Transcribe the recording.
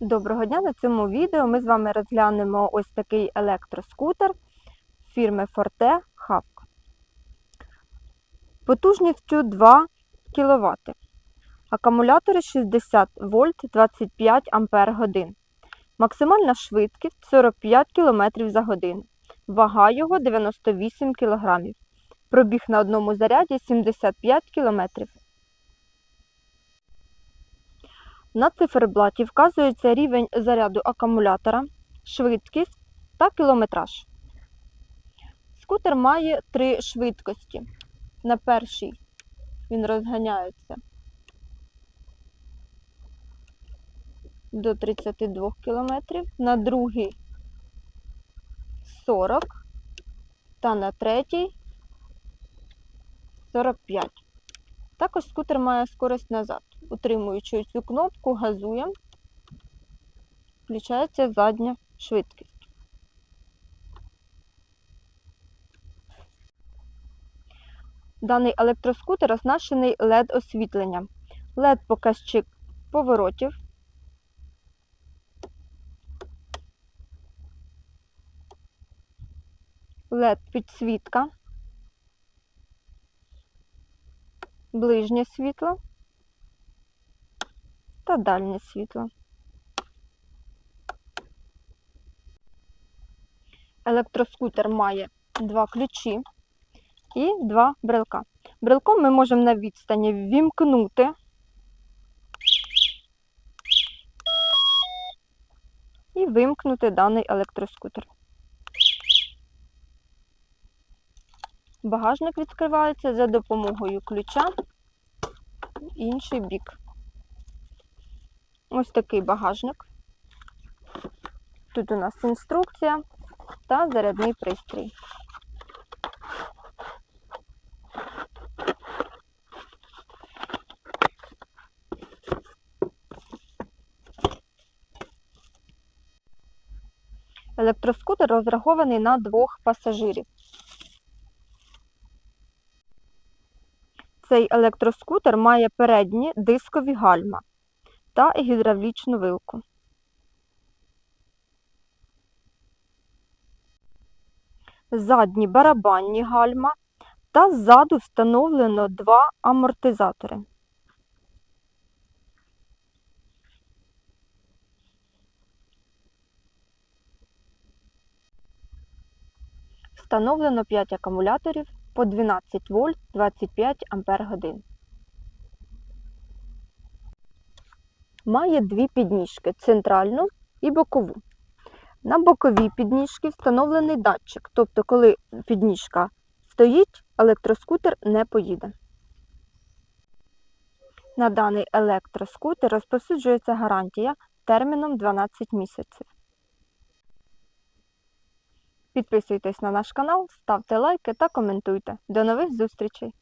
Доброго дня! На цьому відео ми з вами розглянемо ось такий електроскутер фірми Forte Havco. Потужністю 2 кВт. Акумулятори 60 вольт 25 Ампер. Максимальна швидкість 45 км за годину. Вага його 98 кг. Пробіг на одному заряді 75 км. На циферблаті вказується рівень заряду акумулятора, швидкість та кілометраж. Скутер має три швидкості. На першій він розганяється до 32 км, на другий 40 та на третій 45. Також скутер має скорость назад. Утримуючи цю кнопку, газуємо, включається задня швидкість. Даний електроскутер оснащений LED-освітленням. LED-показчик поворотів. LED-підсвітка. Ближнє світло та дальнє світло. Електроскутер має два ключі і два брелка. Брелком ми можемо на відстані ввімкнути і вимкнути даний електроскутер. Багажник відкривається за допомогою ключа в інший бік. Ось такий багажник. Тут у нас інструкція та зарядний пристрій. Електроскутер розрахований на двох пасажирів. Цей електроскутер має передні дискові гальма та гідравлічну вилку. Задні барабанні гальма та ззаду встановлено два амортизатори. Встановлено 5 акумуляторів по 12 вольт 25 ампер годин. Має дві підніжки центральну і бокову. На боковій підніжці встановлений датчик, тобто, коли підніжка стоїть, електроскутер не поїде. На даний електроскутер розповсюджується гарантія терміном 12 місяців. Підписуйтесь на наш канал, ставте лайки та коментуйте. До нових зустрічей!